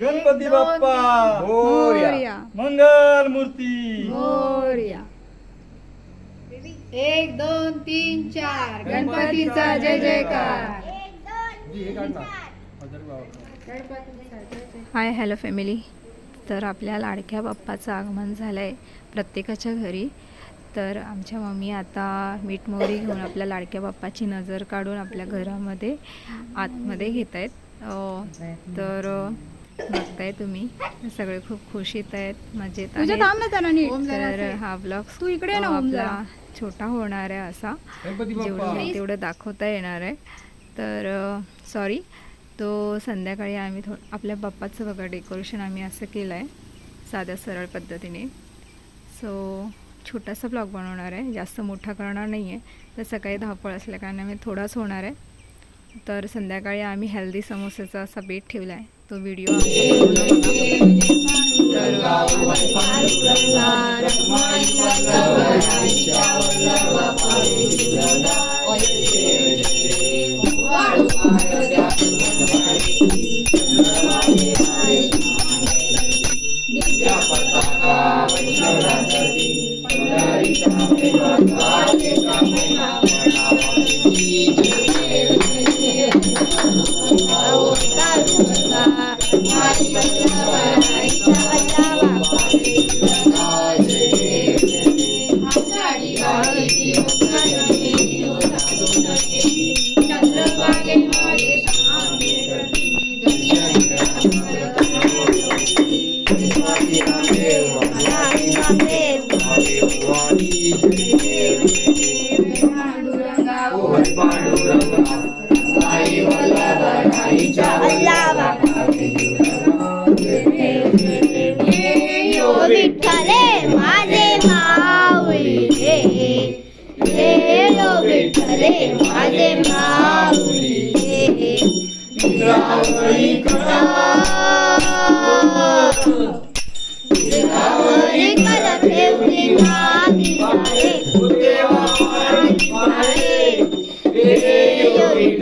गणपती बाप्पा. मोरया. मंगल मूर्ती मोरया. एक दोन तीन चार. गणपतीचा जय जयकार. Hi hello family. तर आपल्या लाडक्या बाप्पाचं आगमन झालं आहे प्रत्येकाच्या घरी. तर आमच्या मम्मी आता मीठ मोहरी घेऊन आपल्या लाडक्या बाप्पाची नजर काढून आपल्या घरामध्ये आतमध्ये घेत आहेत तर बघताय तुम्ही. सगळे खूप खुशीत आहेत मजेत. तर हा ब्लॉग तू इकडे ये ना, ओम जरा. छोटा होणार आहे असा. जेवढं तेवढं दाखवता येणार आहे. तर सॉरी तो संध्याकाळी आम्ही थो आपल्या बाप्पाचं बघा डेकोरेशन आम्ही असं केलं आहे साध्या सरळ पद्धतीने. सो छोटासा ब्लॉग बनवणार आहे. जास्त मोठा करणार नाही आहे तर सकाळी धावपळ असल्या कारणाने आम्ही थोडाच होणार आहे. तर संध्याकाळी आम्ही हेल्दी समोसेचा असा बेट ठेवला आहे. तो व्हिडिओ तर Bye.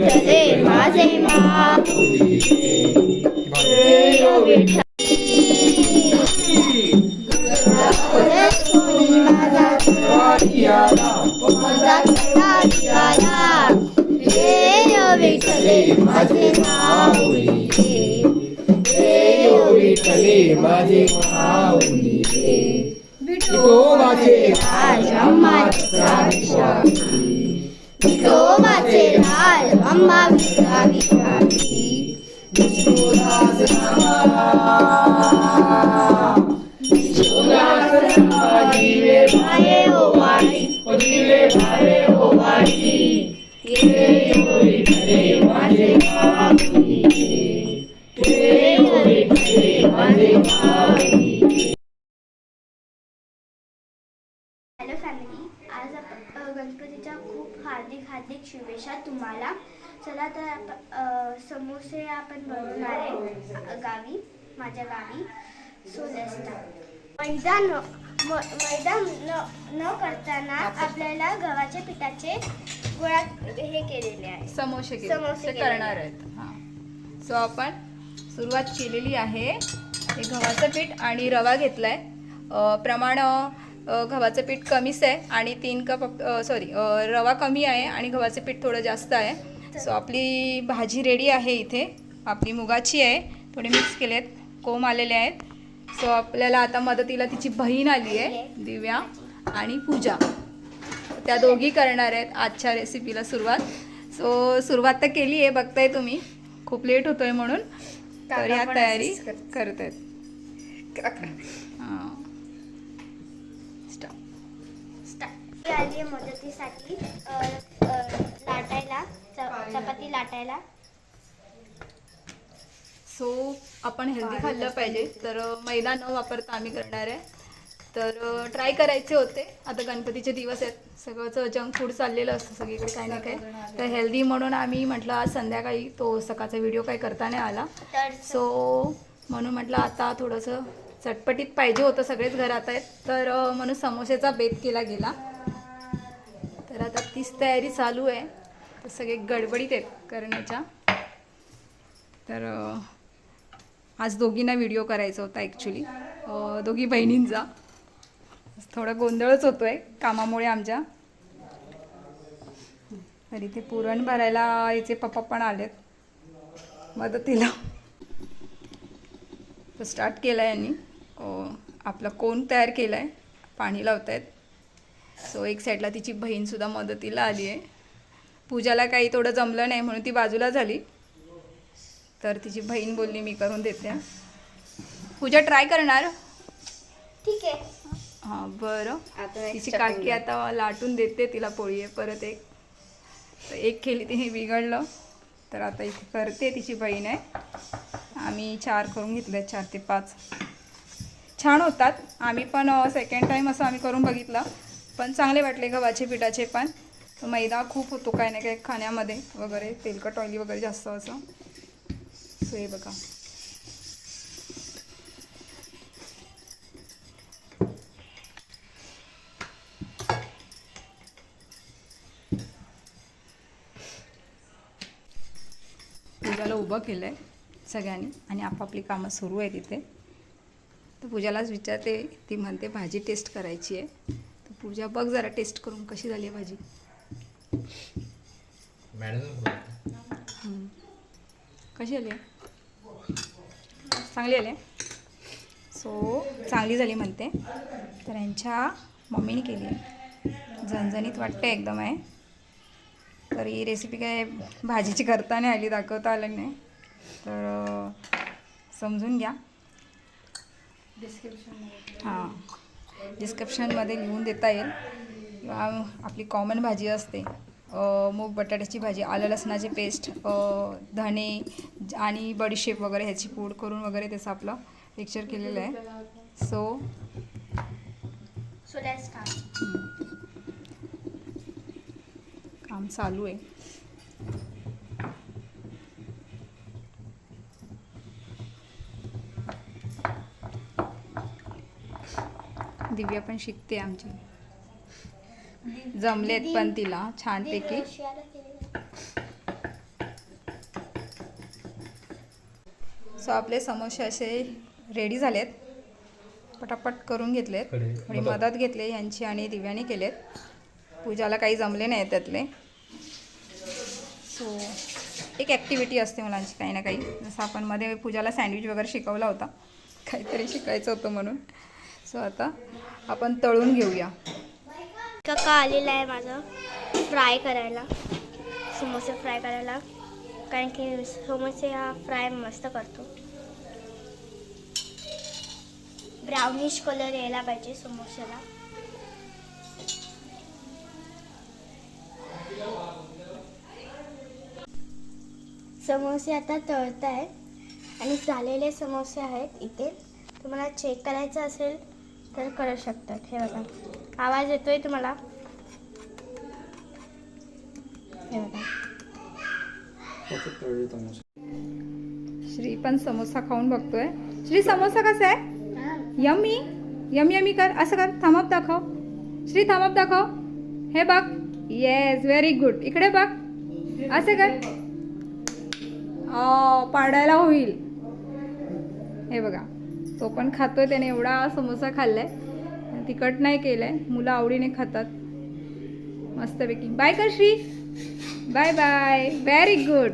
लो विठ्ठले माझे माऊली रे लो विठ्ठल माझा खरा दिवाला हे विठ्ठले माझे माऊली हे विठ्ठले माझे তো মাছের হাল আম্মা ভিক্ষা ভিক্ষা বিষ্ণুদাস বিষ্ণুদাস জীবে ভারে ও বাড়ি ও জীবে ভারে ও বাড়ি কে হরি হরে মাঝে কাকি तुम्हाला. चला तर आप- अ, समोसे आपण बनवणार आहे गावी माझ्या गावी सोलस्ता. मैदा न मैदा न न करताना आपल्याला गव्हाच्या पिठाचे गोळा हे केलेले आहे. समोसे केले. समोसे ते केलेले. करणार आहेत. हां. सो आपण सुरुवात केलेली आहे. हे गव्हाचं पीठ आणि रवा घेतलाय. अ, प्रमाण अ, गव्हाचं पीठ कमीच आहे आणि तीन कप सॉरी रवा कमी आहे आणि गव्हाचं पीठ थोडं जास्त आहे. सो आपली भाजी रेडी आहे इथे. आपली मुगाची आहे. थोडे मिक्स केलेत. कोंब आलेले आहेत. सो आपल्याला आता मदतीला तिची बहीण आली आहे दिव्या आणि पूजा. त्या दोघी करणार आहेत आजच्या रेसिपीला सुरुवात. सो सुरुवात तर केली आहे बघताय तुम्ही. खूप लेट होतोय म्हणून. तर या तयारी करत आहेत ती आली आहे मदतीसाठी लाटायला चपाती लाटायला. सो आपण हेल्दी खाल्लं पाहिजे. तर मैदा न वापरता आम्ही करणार आहे. तर ट्राय करायचे होते. आता गणपतीचे दिवस आहेत. सगळंच जंक फूड चाललेलं असतं सगळीकडे काही ना काही. तर हेल्दी म्हणून आम्ही म्हटलं आज संध्याकाळी तो सकाळचा व्हिडिओ काही करता नाही आला. सो म्हणून म्हटलं आता थोडंसं चटपटीत पाहिजे होतं सगळेच घरात आहेत. तर म्हणून समोसेचा बेत केला गेला. तर आता तीच तयारी चालू आहे. तर सगळे गडबडीत आहेत करण्याच्या तर आज दोघींना व्हिडिओ करायचा होता ॲक्च्युली दोघी बहिणींचा. थोडा गोंधळच होतो आहे कामामुळे आमच्या. तर ते पुरण भरायला याचे पप्पा पण आलेत मदतीला. तर स्टार्ट केला आहे यांनी. आपलं आपला कोण तयार केला आहे पाणी लावत आहेत सो एक साईडला तिची बहीणसुद्धा मदतीला आली आहे. पूजाला काही थोडं जमलं नाही म्हणून ती बाजूला झाली. तर तिची बहीण बोलली मी करून देते. पूजा ट्राय करणार? ठीक आहे. हां बरं. तिची काकी आता लाटून देते तिला पोळी आहे परत एक. तर एक केली तिने बिघडलं. तर आता इथे करते तिची बहीण आहे. आम्ही चार करून घेतले चार ते पाच. छान होतात. आम्ही पण सेकंड टाईम असं आम्ही करून बघितलं. पण चांगले वाटले गव्हाचे पिठाचे पण. मैदा खूप होतो काय ना काय खाण्यामध्ये वगैरे तेलकट ऑइली वगैरे जास्त असं. सो हे बघा. पूजाला उभं केलं आहे सगळ्यांनी आणि आपापली कामं सुरू आहे तिथे तर पूजालाच विचारते ती म्हणते भाजी टेस्ट करायची आहे. पूजा बघ जरा टेस्ट करून कशी झाली आहे भाजी. कशी आली आहे? चांगली आली आहे? सो चांगली झाली म्हणते. तर यांच्या मम्मीने केली आहे. झणझणीत वाटते एकदम आहे. तर ही रेसिपी काय भाजीची करता नाही आली दाखवता आलं नाही. तर समजून घ्या. हां. डिस्क्रिप्शनमध्ये लिहून देता येईल. किंवा आपली कॉमन भाजी असते. मूग बटाट्याची भाजी आलं लसणाची पेस्ट धणे आणि बडीशेप वगैरे ह्याची पूड करून वगैरे त्याचं आपलं लेक्चर केलेलं आहे. सो काम चालू आहे. दिव्या पण शिकते आमची. जमलेत पण तिला छानपैकी. सो आपले समोसे असे रेडी झालेत. पटापट करून घेतलेत. थोडी मदत घेतली यांची आणि दिव्याने केलेत. पूजाला काही जमले नाही त्यातले. सो एक ॲक्टिव्हिटी असते मुलांची काही ना काही. जसं आपण मध्ये पूजाला सँडविच वगैरे शिकवला होता. काहीतरी शिकायचं होतं म्हणून. सो आता आपण तळून घेऊया. काका आलेला आहे माझं फ्राय करायला समोसे फ्राय करायला. कारण की समोसे हा फ्राय मस्त करतो. ब्राउनिश कलर यायला पाहिजे समोसेला. समोसे आता तळत आहेत आणि झालेले समोसे आहेत इथे. तुम्हाला चेक करायचं असेल तर करू शकतात. हे बघा. आवाज येतोय तुम्हाला? हे बघा. श्री पण समोसा खाऊन बघतोय. श्री समोसा कसा आहे? यमी यम यमी कर. असं कर. थांबप दाखव. श्री थांबप दाखव. हे बघ. येस व्हेरी गुड इकडे बघ. असं कर. पाडायला होईल. हे बघा. तो पण खातोय त्याने एवढा समोसा खाल्लाय. तिखट नाही केलंय मुलं आवडीने खातात. मस्तपैकी. बाय कर Shri bye bye very good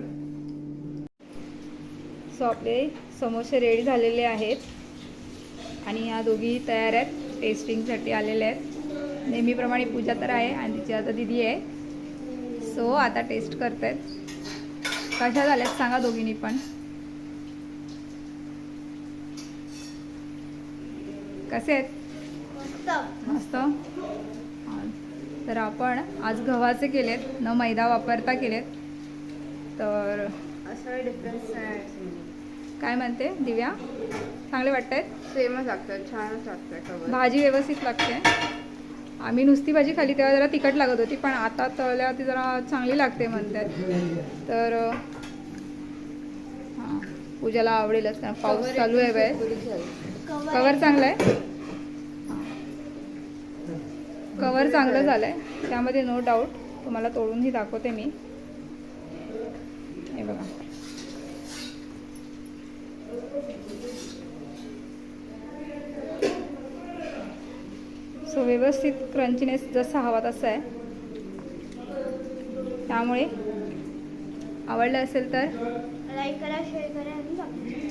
so आपले समोसे रेडी झालेले आहेत. आणि ह्या दोघी तयार आहेत. टेस्टिंगसाठी आलेल्या आहेत. नेहमीप्रमाणे पूजा तर आहे आणि तिची आता दिदी आहे. सो आता टेस्ट करत आहेत कशा झाल्यात सांगा दोघींनी पण. कसे आहेत? मस्त. हा. तर आपण आज गव्हाचे केलेत न मैदा वापरता केलेत. तर असं डिफरन्स काय म्हणते? दिव्या? चांगले वाटत सेमच लागतं छानच लागतं कवर भाजी व्यवस्थित लागते. आम्ही नुसती भाजी खाली तेव्हा जरा तिखट लागत होती पण आता तळल्यावरती जरा चांगली लागते म्हणतात. तर हां पूजाला आवडेलच कारण पाऊस चालू आहे बाय कवर चांगला आहे कवर चांगलं झालं आहे त्यामध्ये नो डाऊट तुम्हाला तोडूनही दाखवते मी. हे बघा. सो व्यवस्थित क्रंचीनेस जसा हवा तसा आहे. त्यामुळे आवडलं असेल तर लाईक करा शेअर करा आणि